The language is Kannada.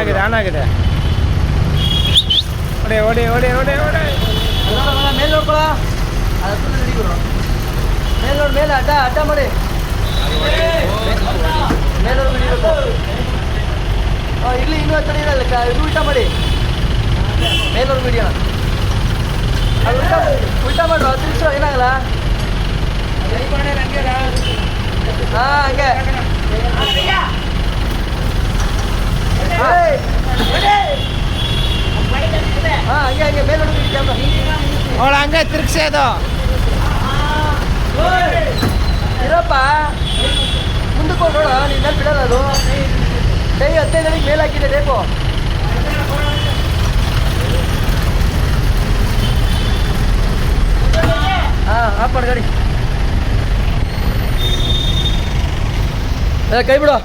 ಆಗಿದೆ ಆನ್ ಆಗಿದೆ. ಓಡಿ ಓಡಿ ಓಡಿ ಓಡಿ ಓಡಿ. ಮೇಲೆ ನೋಡ್ಕೊಳ. ಅದು ರೆಡಿ ಗುರು. ಮೇಲೆ ನೋಡಿ ಮೇಲೆ ಅಡ್ಡ ಅಡ್ಡ ಮಾಡಿ. ಮೇಲೆ ಇಲ್ಲಿ ಇನ್ನೂ ಹತ್ತಿರ ಇರಲ್ಲ ಇದು ಉಲ್ಟಾ ಮಾಡಿ. ಮೇಲೋರ್ ಅದು ಉಲ್ಟಾ ಉಲ್ಟಾ ಮಾಡು ತಿರ್ಸು ಏನಾಗಲ್ಲ? ಹಾಂ ಹಂಗೆ ಏಯ್! ಹಾಂ ಹಂಗೆ ಹಂಗೆ ಮೇಲೆ ನೋಡಿ ಹಿಡಿ ಕ್ಯಾಮ್ರಾ ಅವಳು ಹಂಗೆ ತಿರುಗಿಸಿ ಅದು. ಇರಪ್ಪ. ಮುಂದಕ್ಕೆ ನೋಡ ನಿನ್ನ ಬಿಡಲ್ಲ ಅದು. ಕೈ ಹದಿನೈದು ಮೇಲೆ ಹಾಕಿದೆ ಬೇಕು. ಹಾಂ ಆಫ್ ಗಾಡಿ. ಏ, ಕೈ ಬಿಡು.